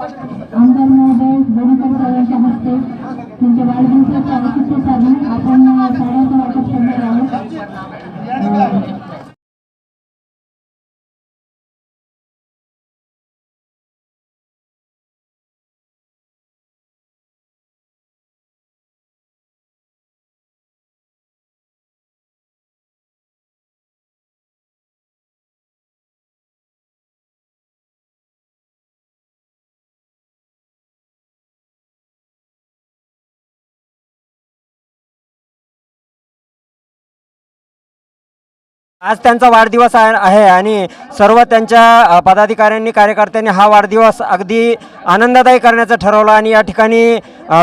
आमदार महोदय गणेश हस्ते त्यांच्या वाढदिवसाच्या आज त्यांचा वाढदिवस आहे आहे आणि सर्व त्यांच्या पदाधिकाऱ्यांनी कार्यकर्त्यांनी हा वाढदिवस अगदी आनंददायी करण्याचं ठरवलं आणि या ठिकाणी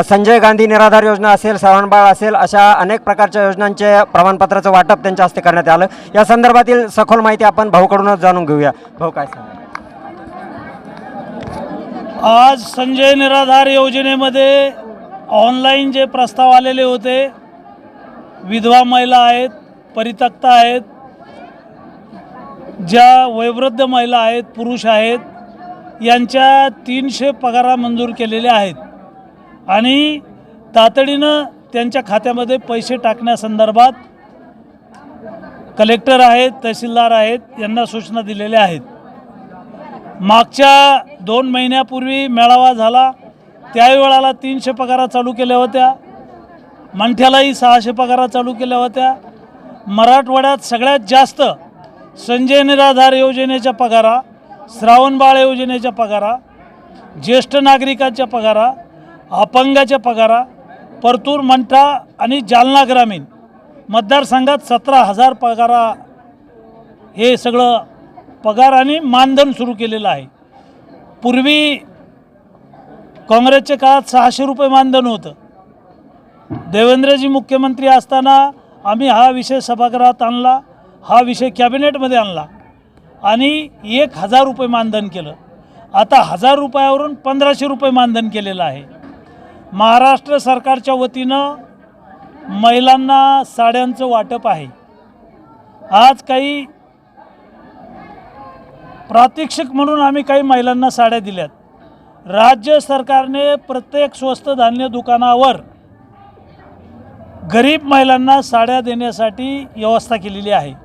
संजय गांधी निराधार योजना असेल श्रावणबाळ असेल अशा अनेक प्रकारच्या योजनांचे प्रमाणपत्राचं वाटप त्यांच्या हस्ते करण्यात आलं. या संदर्भातील सखोल माहिती आपण भाऊकडूनच जाणून घेऊया. भाऊ काय आज संजय निराधार योजनेमध्ये ऑनलाईन जे प्रस्ताव आलेले होते विधवा महिला आहेत परितक्त आहेत ज्या वयोवृद्ध महिला आहेत पुरुष आहेत यांच्या तीनशे पगारा मंजूर केलेल्या आहेत. आणि तातडीनं त्यांच्या खात्यामध्ये पैसे टाकण्यासंदर्भात कलेक्टर आहेत तहसीलदार आहेत यांना सूचना दिलेल्या आहेत. मागच्या दोन महिन्यापूर्वी मेळावा झाला. त्यावेळेला वेळाला तीनशे पगारा चालू केल्या होत्या. मंठ्यालाही सहाशे पगारा चालू केल्या होत्या. मराठवाड्यात सगळ्यात जास्त संजय निराधार योजनेच्या पगारा श्रावणबाळ योजनेच्या पगारा ज्येष्ठ नागरिकांच्या पगारा अपंगाच्या पगारा परतूर मंठा आणि जालना ग्रामीण मतदारसंघात सतरा हजार पगारा हे सगळं पगार आणि मानधन सुरू केलेलं आहे. पूर्वी काँग्रेसच्या काळात सहाशे रुपये मानधन होतं. देवेंद्रजी मुख्यमंत्री असताना आम्ही हा विषय सभागृहात आणला. हा विषय कॅबिनेटमध्ये आणला आणि एक हजार रुपये मानधन केलं. आता हजार रुपयावरून पंधराशे रुपये मानधन केलेलं आहे. महाराष्ट्र सरकारच्या वतीनं महिलांना साड्यांचं वाटप आहे. आज काही प्रात्यक्षिक म्हणून आम्ही काही महिलांना साड्या दिल्यात. राज्य सरकारने प्रत्येक स्वस्त धान्य दुकानावर गरीब महिलांना साड्या देण्यासाठी व्यवस्था केलेली आहे.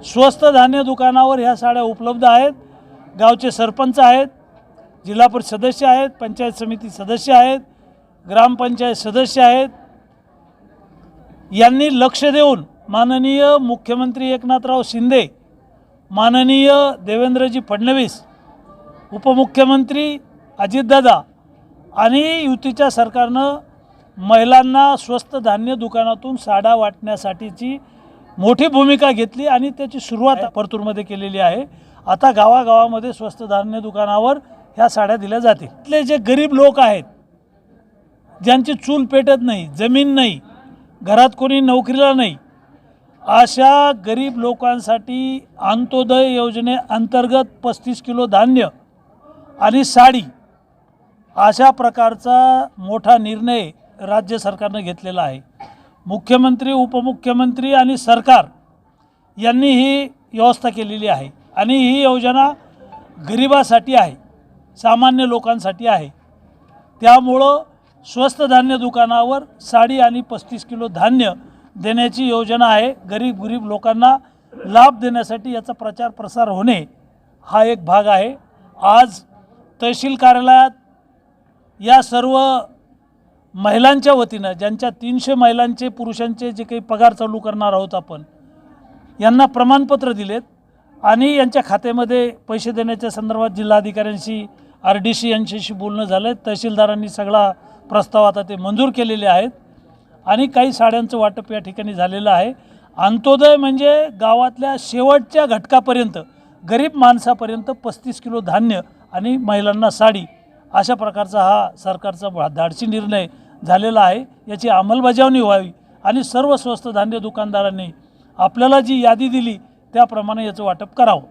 स्वस्त धान्य दुकानावर ह्या साड्या उपलब्ध आहेत. गावचे सरपंच आहेत जिल्हा परिषद सदस्य आहेत पंचायत समिती सदस्य आहेत ग्रामपंचायत सदस्य आहेत. यांनी लक्ष देऊन माननीय मुख्यमंत्री एकनाथराव शिंदे माननीय देवेंद्रजी फडणवीस उपमुख्यमंत्री अजितदादा आणि युतीच्या सरकारनं महिलांना स्वस्त धान्य दुकानातून साडा वाटण्यासाठीची मोठी भूमिका घेतली आणि त्याची सुरुवात परतूरमध्ये केलेली आहे. आता गावागावामध्ये स्वस्त धान्य दुकानावर ह्या साड्या दिल्या जातील. इथले जे गरीब लोक आहेत ज्यांची चूल पेटत नाही जमीन नाही घरात कोणी नोकरीला नाही अशा गरीब लोकांसाठी अंत्योदय योजनेअंतर्गत पस्तीस किलो धान्य आणि साडी अशा प्रकारचा मोठा निर्णय राज्य सरकारनं घेतलेला आहे. मुख्यमंत्री उपमुख्यमंत्री आणि सरकार यांनी ही व्यवस्था केलेली आहे. आणि ही योजना गरिबासाठी आहे सामान्य लोकांसाठी आहे. त्यामुळं स्वस्त धान्य दुकानावर साडी आणि पस्तीस किलो धान्य देण्याची योजना आहे. गरीब गरीब लोकांना लाभ देण्यासाठी याचा प्रचार प्रसार होणे हा एक भाग आहे. आज तहसील कार्यालयात या सर्व महिलांच्या वतीनं ज्यांच्या तीनशे महिलांचे पुरुषांचे जे काही पगार चालू करणार आहोत आपण यांना प्रमाणपत्र दिलेत आणि यांच्या खात्यामध्ये पैसे देण्याच्या संदर्भात जिल्हाधिकाऱ्यांशी आर डी सी यांच्याशी बोलणं झालं आहे तहसीलदारांनी सगळा प्रस्ताव आता ते मंजूर केलेले आहेत आणि काही साड्यांचं वाटप या ठिकाणी झालेलं आहे. अंत्योदय म्हणजे गावातल्या शेवटच्या घटकापर्यंत गरीब माणसापर्यंत पस्तीस किलो धान्य आणि महिलांना साडी अशा प्रकारचा हा सरकारचा भा- धाडसी निर्णय झालेला आहे याची अंमलबजावणी व्हावी आणि सर्व स्वस्त धान्य दुकानदारांनी आपल्याला जी यादी दिली त्याप्रमाणे याचं वाटप करावं.